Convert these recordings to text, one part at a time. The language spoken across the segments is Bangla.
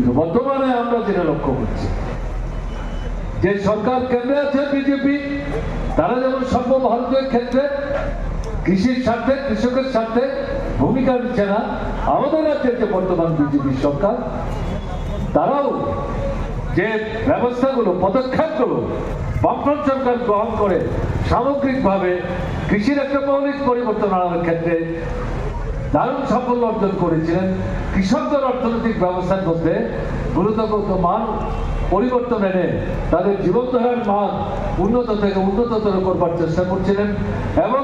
কিন্তু বর্তমানে আমরা যেটা লক্ষ্য করছি, যে সরকার কেন্দ্রে আছে বিজেপি, তারা যেমন সর্ব সর্বভারতীয় ক্ষেত্রে কৃষির স্বার্থে, কৃষকের স্বার্থে ভূমিকা নিচ্ছে না, আমাদের রাজ্যের যে বর্তমান বিজেপি সরকার, তারাও যে ব্যবস্থাগুলো, পদক্ষেপগুলো বামফ্রন্ট সরকার গ্রহণ করে সামগ্রিকভাবে কৃষির একটা মৌলিক পরিবর্তন আনার ক্ষেত্রে দারুণ সাফল্য অর্জন করেছিলেন। কৃষকদের অর্থনৈতিক ব্যবস্থার মধ্যে গুরুত্বপূর্ণ মান পরিবর্তন এনে তাদের জীবনধারার মান উন্নত থেকে উন্নততর করবার চেষ্টা করছিলেন এবং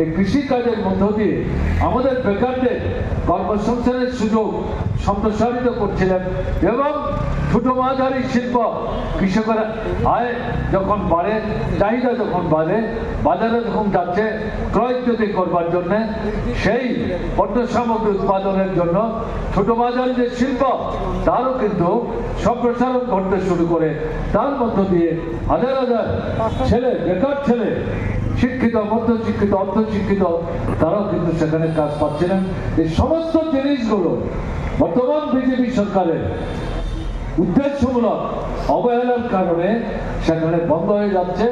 এই কৃষিকাজের মধ্য দিয়ে আমাদের বেকারদের কর্মসংস্থানের সুযোগ সম্প্রসারিত করছিলেন এবং ছোট মাঝারি শিল্প কৃষকের আয় যখন বাড়ে, চাহিদা যখন বাড়ে, বাজারে যখন যাচ্ছে, ক্রয় যদি করবার জন্য, সেই পণ্য সামগ্রী উৎপাদনের জন্য ছোট মাঝারি যে শিল্প, তারও কিন্তু সম্প্রসারণ করতে শুরু করে। তার মধ্য দিয়ে হাজার হাজার ছেলে, বেকার ছেলে শিক্ষিত মধ্য শিক্ষিত অর্ধ শিক্ষিত তারাও কিন্তু সেখানে কাজ পাচ্ছে না। এই সমস্ত জিনিসগুলো বর্তমান বিজেপি সরকারের উদ্দেশ্যমূলক অবহেলার কারণে সেখানে বন্ধ হয়ে যাচ্ছে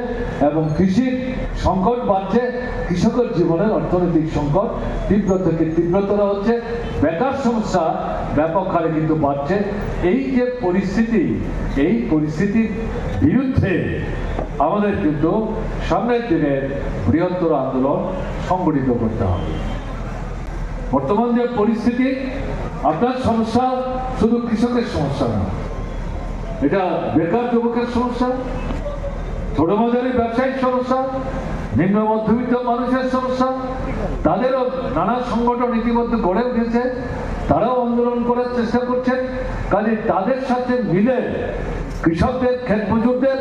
এবং কৃষির সংকট বাড়ছে, কৃষকের জীবনের অর্থনৈতিক সংকট তীব্র থেকে তীব্রতর হচ্ছে, বেকার সমস্যা ব্যাপক হারে কিন্তু বাড়ছে। এই যে পরিস্থিতি, এই পরিস্থিতির বিরুদ্ধে আমাদের কিন্তু সামনের দিনে বৃহত্তর আন্দোলন সংগঠিত করতে হবে। বর্তমান যে পরিস্থিতি, আপনার সমস্যা শুধু কৃষকের সমস্যা না এটা বেকার যুবকের সমস্যা, ছোট মাঝারি ব্যবসায়িক সমস্যা, নিম্ন মধ্যবিত্ত মানুষের সমস্যা, তাদেরও নানা সংগঠন ইতিমধ্যে গড়ে উঠেছে, তারাও আন্দোলন করার চেষ্টা করছেন। কাজে তাদের সাথে মিলে কৃষকদের, ক্ষেত মজুরদের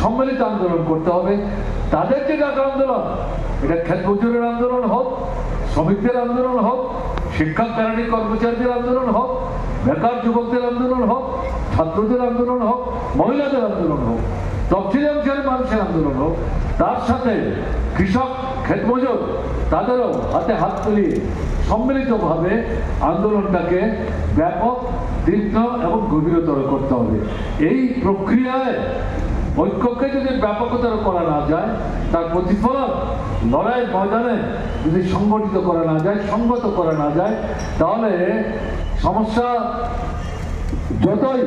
সম্মিলিত আন্দোলন করতে হবে। তাদের যে ডাকা আন্দোলন, এটা ক্ষেত মজুরের আন্দোলন হোক, শ্রমিকদের আন্দোলন হোক শিক্ষা কেরানি কর্মচারীদের আন্দোলন হোক, বেকার যুবকদের আন্দোলন হোক, ছাত্রদের আন্দোলন হোক, মহিলাদের আন্দোলন হোক, তফসিলি অংশের মানুষের আন্দোলন হোক, তার সাথে কৃষক ক্ষেত মজুর তাদেরও হাতে হাত তুলিয়ে সম্মিলিতভাবে আন্দোলনটাকে ব্যাপক দীর্ঘ এবং গভীরতর করতে হবে। এই প্রক্রিয়ায় ঐক্যকে যদি ব্যাপকতর করা না যায়, তার প্রতিফলন লড়াই ময়দানে যদি সংগঠিত করা না যায় সংগত করা না যায়, তাহলে সমস্যা যতই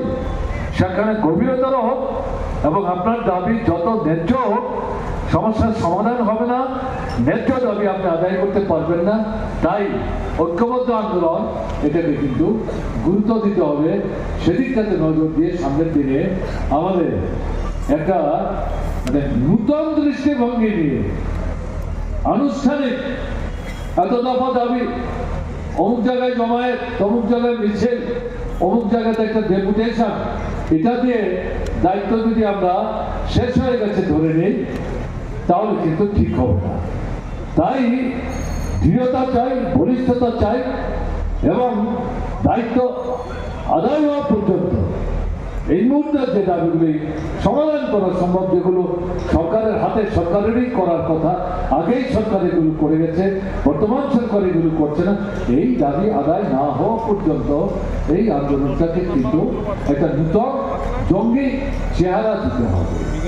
সেখানে গভীরতর হোক এবং আপনার দাবি যত ন্যায্য হোক, সমস্যার সমাধান হবে না। ন্যায্য দাবি আপনি আদায় করতে পারবেন না। তাই ঐক্যবদ্ধ আন্দোলন, এটাকে কিন্তু গুরুত্ব দিতে হবে। সেদিকটাতে নজর দিয়ে সামনের দিনে আমাদের একটা মানে নূতন দৃষ্টিভঙ্গি নিয়ে আনুষ্ঠানিক এত দফা দাবি অমুক জায়গায় জমায়েত অমুক জায়গায় মিছিল, অমুক জায়গাতে একটা ডেপুটেশন, এটা দিয়ে দায়িত্ব যদি আমরা শেষ হয়ে গেছে ধরে নিই, তাহলে কিন্তু ঠিক হবে না। তাই দৃঢ়তা চাই, বলিষ্ঠতা চাই, এবং দায়িত্ব আদায় হওয়া পর্যন্ত এই মুহূর্তে যে দাবিগুলি সমাধান করা সম্ভব, যেগুলো সরকারের হাতে সরকারেরই করার কথা, আগেই সরকার এগুলো করে গেছে, বর্তমান সরকার এগুলো করছে না, এই দাবি আদায় না হওয়া পর্যন্ত এই আন্দোলনটাকে কিন্তু একটা নূতন জঙ্গি চেহারা দিতে হবে।